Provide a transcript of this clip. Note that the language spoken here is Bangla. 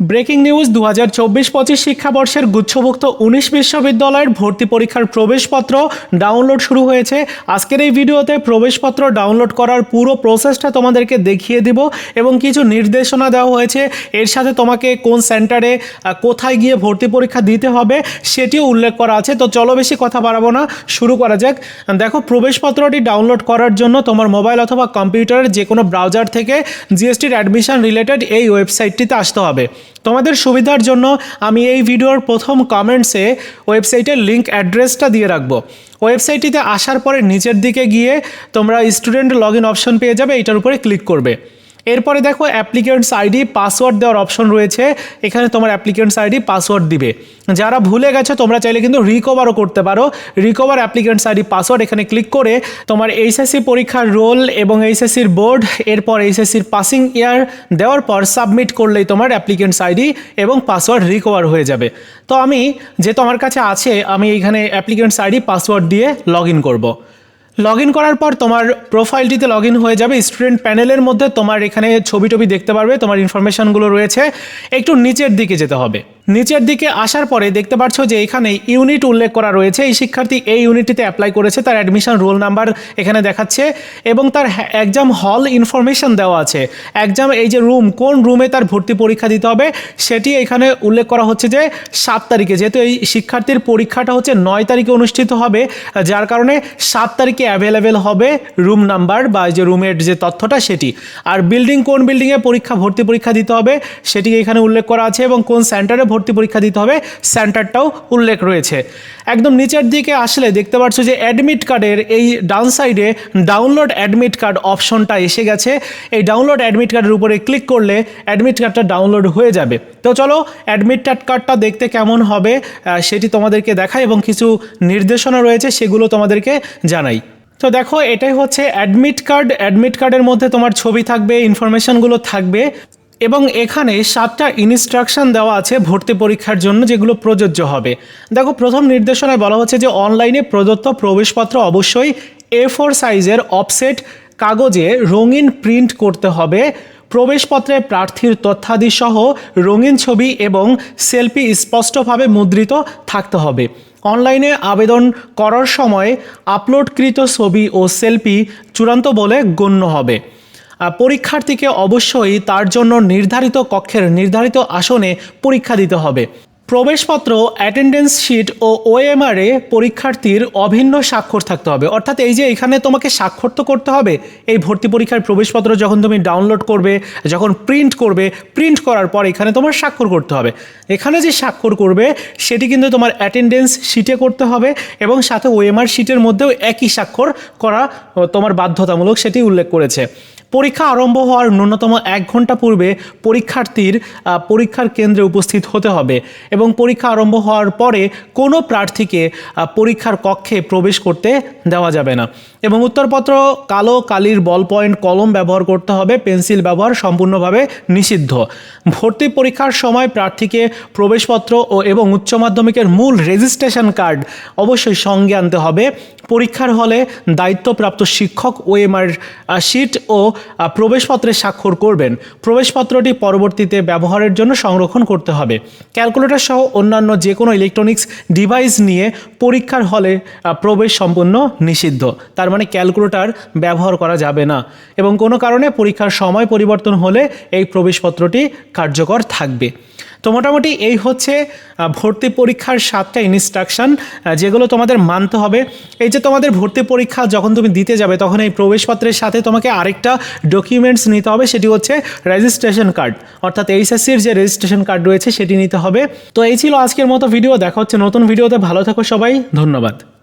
ব্রেকিং নিউজ দু হাজার চব্বিশ পঁচিশ শিক্ষাবর্ষের গুচ্ছভুক্ত উনিশ বিশ্ববিদ্যালয়ের ভর্তি পরীক্ষার প্রবেশপত্র ডাউনলোড শুরু হয়েছে। আজকের এই ভিডিওতে প্রবেশপত্র ডাউনলোড করার পুরো প্রসেসটা তোমাদেরকে দেখিয়ে দিব এবং কিছু নির্দেশনা দেওয়া হয়েছে। এর সাথে তোমাকে কোন সেন্টারে কোথায় গিয়ে ভর্তি পরীক্ষা দিতে হবে সেটিও উল্লেখ করা আছে। তো চলো বেশি কথা বাড়াবো না, শুরু করা যাক। দেখো, প্রবেশপত্রটি ডাউনলোড করার জন্য তোমার মোবাইল অথবা কম্পিউটারের যে কোনো ব্রাউজার থেকে জিএসটির অ্যাডমিশন রিলেটেড এই ওয়েবসাইটটিতে আসতে হবে। তোমাদের সুবিধার জন্য আমি এই ভিডিওর প্রথম কমেন্টসে ওয়েবসাইটের লিঙ্ক অ্যাড্রেসটা দিয়ে রাখব। ওয়েবসাইটটিতে আসার পরে নিচের দিকে গিয়ে তোমরা স্টুডেন্ট লগ ইন অপশন পেয়ে যাবে, এটার উপরে ক্লিক করবে। এরপরে দেখো অ্যাপ্লিকেন্টস আইডি পাসওয়ার্ড দেওয়ার অপশন রয়েছে। এখানে তোমার অ্যাপ্লিকেন্টস আইডি পাসওয়ার্ড দিবে। যারা ভুলে গেছো, তোমরা চাইলে কিন্তু রিকভারও করতে পারো। রিকভার অ্যাপ্লিকেন্টস আইডি পাসওয়ার্ড এখানে ক্লিক করে তোমার এইচএসসি পরীক্ষার রোল এবং এইচএসসির বোর্ড এরপর এইচএসসির পাসিং ইয়ার দেওয়ার পর সাবমিট করলেই তোমার অ্যাপ্লিকেন্টস আইডি এবং পাসওয়ার্ড রিকভার হয়ে যাবে। তো আমি যেহেতু আমার কাছে আছে, আমি এইখানে অ্যাপ্লিকেন্টস আইডি পাসওয়ার্ড দিয়ে লগ ইন করব। লগ ইন করার পর তোমার প্রোফাইলটিতে লগ ইন হয়ে যাবে। স্টুডেন্ট প্যানেলের মধ্যে তোমার এখানে ছবি টবি দেখতে পারবে, তোমার ইনফরমেশানগুলো রয়েছে। একটু নিচের দিকে যেতে হবে। নিচের দিকে আসার পরে দেখতে পাচ্ছ যে এখানে ইউনিট উল্লেখ করা রয়েছে। এই শিক্ষার্থী এই ইউনিটটিতে অ্যাপ্লাই করেছে, তার অ্যাডমিশন রোল নাম্বার এখানে দেখাচ্ছে এবং তার এক্সাম হল ইনফরমেশন দেওয়া আছে। এক্সাম এই যে রুম কোন রুমে তার ভর্তি পরীক্ষা দিতে হবে সেটি এখানে উল্লেখ করা হচ্ছে যে সাত তারিখে। যেহেতু এই শিক্ষার্থীর পরীক্ষাটা হচ্ছে নয় তারিখে অনুষ্ঠিত হবে, যার কারণে সাত তারিখে অ্যাভেলেবেল হবে রুম নাম্বার বা যে রুমের যে তথ্যটা সেটি। আর বিল্ডিং কোন বিল্ডিংয়ে পরীক্ষা, ভর্তি পরীক্ষা দিতে হবে সেটি এখানে উল্লেখ করা আছে এবং কোন সেন্টারে ভর্তি পরীক্ষা দিতে হবে সেন্টারটাও উল্লেখ রয়েছে। একদম নিচের দিকে আসলে দেখতে পাচ্ছ যে অ্যাডমিট কার্ডের এই ডাউন সাইডে ডাউনলোড অ্যাডমিট কার্ড অপশনটা এসে গেছে। এই ডাউনলোড অ্যাডমিট কার্ডের উপরে ক্লিক করলে অ্যাডমিট কার্ডটা ডাউনলোড হয়ে যাবে। তো চলো অ্যাডমিট কার্ডটা দেখতে কেমন হবে সেটি তোমাদেরকে দেখাই এবং কিছু নির্দেশনা রয়েছে, সেগুলো তোমাদেরকে জানাই। তো দেখো, এটাই হচ্ছে অ্যাডমিট কার্ড অ্যাডমিট কার্ডের মধ্যে তোমার ছবি থাকবে ইনফরমেশনগুলো থাকবে। এবং এখানে সাতটা ইনস্ট্রাকশন দেওয়া আছে ভর্তি পরীক্ষার জন্য যেগুলো প্রযোজ্য হবে। দেখো, প্রথম নির্দেশনায় বলা হচ্ছে যে অনলাইনে প্রদত্ত প্রবেশপত্র অবশ্যই এ ফোর সাইজের অফসেট কাগজে রঙিন প্রিন্ট করতে হবে। প্রবেশপত্রে প্রার্থীর তথ্যাদি সহ রঙিন ছবি এবং সেলফি স্পষ্টভাবে মুদ্রিত থাকতে হবে। অনলাইনে আবেদন করার সময় আপলোডকৃত ছবি ও সেলফি চূড়ান্ত বলে গণ্য হবে। পরীক্ষার্থীকে অবশ্যই তার জন্য নির্ধারিত কক্ষের নির্ধারিত আসনে পরীক্ষা দিতে হবে। প্রবেশপত্র অ্যাটেন্ডেন্স শিট ও ওএমআরে পরীক্ষার্থীর অভিন্ন স্বাক্ষর থাকতে হবে। অর্থাৎ এই যে এখানে তোমাকে স্বাক্ষর তো করতে হবে, এই ভর্তি পরীক্ষার প্রবেশপত্র যখন তুমি ডাউনলোড করবে, যখন প্রিন্ট করবে প্রিন্ট করার পর এখানে তোমার স্বাক্ষর করতে হবে। এখানে যে স্বাক্ষর করবে, সেটি কিন্তু তোমার অ্যাটেন্ডেন্স শিটে করতে হবে এবং সাথে ওএমআর শিটের মধ্যেও একই স্বাক্ষর করা তোমার বাধ্যতামূলক সেটি উল্লেখ করেছে। পরীক্ষা আরম্ভ হওয়ার ন্যূনতম এক ঘণ্টা পূর্বে পরীক্ষার্থীর পরীক্ষার কেন্দ্রে উপস্থিত হতে হবে এবং পরীক্ষা আরম্ভ হওয়ার পরে কোনো প্রার্থীকে পরীক্ষার কক্ষে প্রবেশ করতে দেওয়া যাবে না। এবং উত্তরপত্র, কালো কালির বল পয়েন্ট, কলম ব্যবহার করতে হবে, পেন্সিল ব্যবহার সম্পূর্ণভাবে নিষিদ্ধ। ভর্তি পরীক্ষার সময় প্রার্থীকে প্রবেশপত্র ও এবং উচ্চ মাধ্যমিকের মূল রেজিস্ট্রেশন কার্ড অবশ্যই সঙ্গে আনতে হবে। পরীক্ষার হলে দায়িত্বপ্রাপ্ত শিক্ষক ওএমআর শিট ও প্রবেশপত্রে স্বাক্ষর করবেন। প্রবেশপত্রটি পরবর্তীতে ব্যবহারের জন্য সংরক্ষণ করতে হবে। ক্যালকুলেটর সহ অন্যান্য যে কোনো ইলেকট্রনিক্স ডিভাইস নিয়ে পরীক্ষার হলে প্রবেশ সম্পূর্ণ নিষিদ্ধ। তার মানে ক্যালকুলেটর ব্যবহার করা যাবে না। এবং কোনো কারণে পরীক্ষার সময় পরিবর্তন হলে এই প্রবেশপত্রটি কার্যকর থাকবে। তো মোটামুটি এই হচ্ছে ভর্তি পরীক্ষার সাতটা ইনস্ট্রাকশন যেগুলো তোমাদের মানতে হবে। এই যে তোমাদের ভর্তি পরীক্ষা যখন তুমি দিতে যাবে, তখন এই প্রবেশপত্রের সাথে তোমাকে আরেকটা ডকুমেন্টস নিতে হবে, সেটি হচ্ছে রেজিস্ট্রেশন কার্ড অর্থাৎ এইচএসসির যে রেজিস্ট্রেশন কার্ড রয়েছে, সেটি নিতে হবে। তো এই ছিল আজকের মতো ভিডিও দেখা হচ্ছে নতুন ভিডিওতে ভালো থাকো সবাই, ধন্যবাদ।